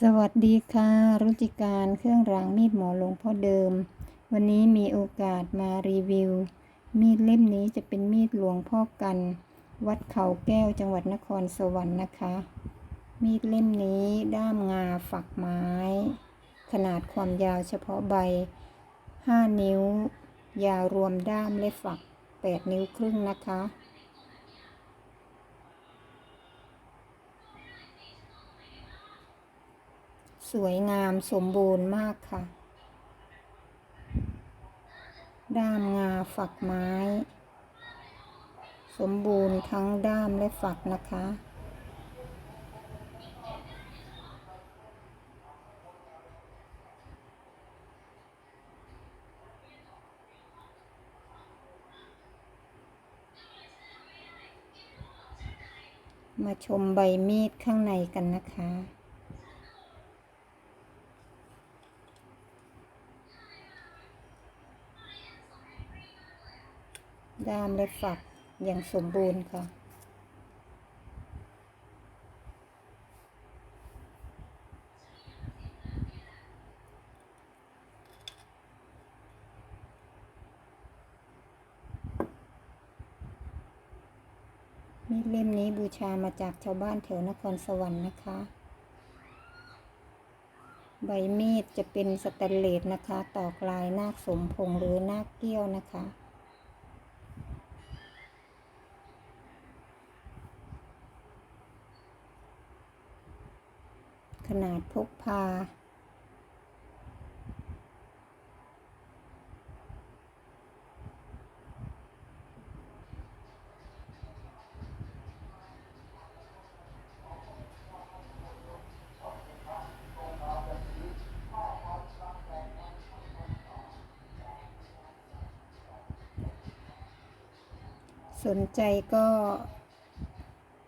สวัสดีค่ะ รุจิการเครื่องรางมีดหมอหลวงพ่อเดิม วันนี้มีโอกาสมารีวิว มีดเล่มนี้จะเป็นมีดหลวงพ่อกัน วัดเขาแก้วจังหวัดนครสวรรค์นะคะ มีดเล่มนี้ด้ามงาฝักไม้ ขนาดความยาวเฉพาะใบ 5 นิ้ว ยาวรวมด้ามและฝัก 8 นิ้วครึ่งนะคะ สวยงามสมบูรณ์มากค่ะ ด้ามงาฝักไม้ สมบูรณ์ทั้งด้ามและฝักนะคะ มาชมใบมีดข้างในกันนะคะ ด้ามและฝักอย่างสมบูรณ์ค่ะมีดเล่มนี้บูชามาจากชาวบ้านแถวนครสวรรค์นะคะ ใบมีดจะเป็นสแตนเลสนะคะ ตอกลายนาคสมพงษ์หรือนาคเกี้ยวนะคะ ข นาดพกพา สนใจก็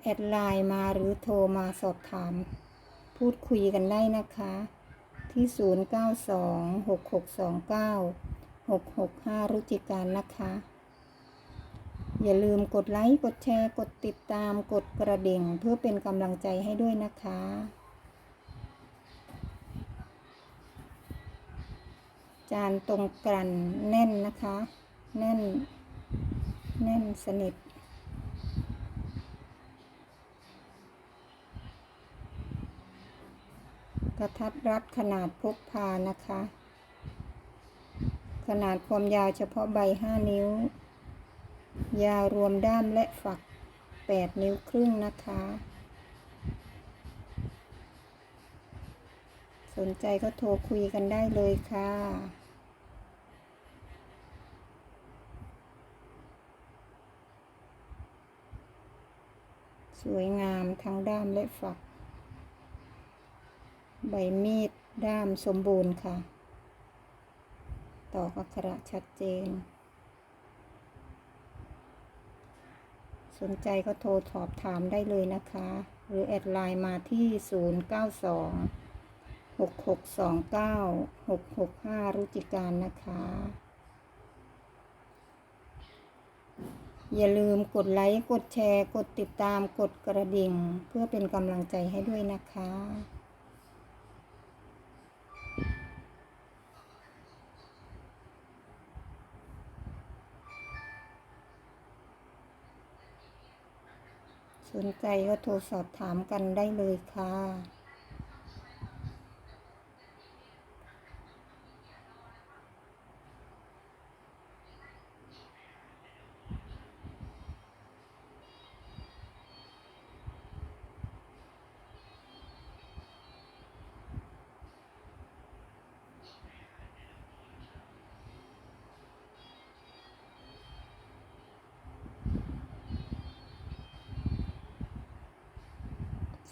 แอดไลน์มาหรือโทรมาสอบถาม พูดคุยกันได้นะคะ ที่ 0926629665 รุจิการนะคะ อย่าลืมกดไลค์ กดแชร์ กดติดตาม กดกระดิ่ง เพื่อเป็นกำลังใจให้ด้วยนะคะจานตรงกลั่นแน่นนะคะ แน่น แน่นสนิท กระทัดรัดขนาดพกพานะคะ ขนาดความยาวเฉพาะใบ 5 นิ้ว ยาวรวมด้ามและฝัก 8 นิ้วครึ่งนะคะ สนใจก็โทรคุยกันได้เลยค่ะสวยงามทั้งด้ามและฝัก ใบมีดด้ามสมบูรณ์ค่ะ ตอกอักขระชัดเจน สนใจก็โทรสอบถามได้เลยนะคะ หรือแอดไลน์มาที่ 092 6629 665 รุจิการนะคะ อย่าลืมกดไลค์ กดแชร์ กดติดตาม กดกระดิ่ง เพื่อเป็นกำลังใจให้ด้วยนะคะ นใจก็โทรสอบถามกันได้เลยค่ะ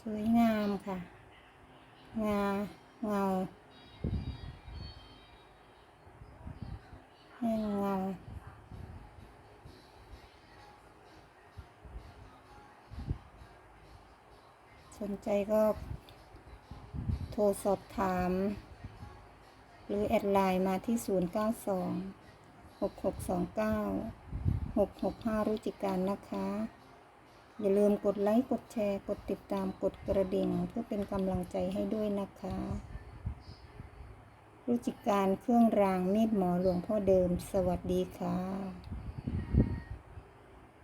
สวยงามค่ะ งาเงาแห้งเงาสนใจก็ โทรสอบถาม หรือแอดไลน์มาที่ 092 6629 665รุจิการนะคะ อย่าลืมกดไลค์ กดแชร์ กดติดตาม กดกระดิ่ง เพื่อเป็นกำลังใจให้ด้วยนะคะรุจิการเครื่องรางมิตรหมอหลวงพ่อเดิม สวัสดีค่ะ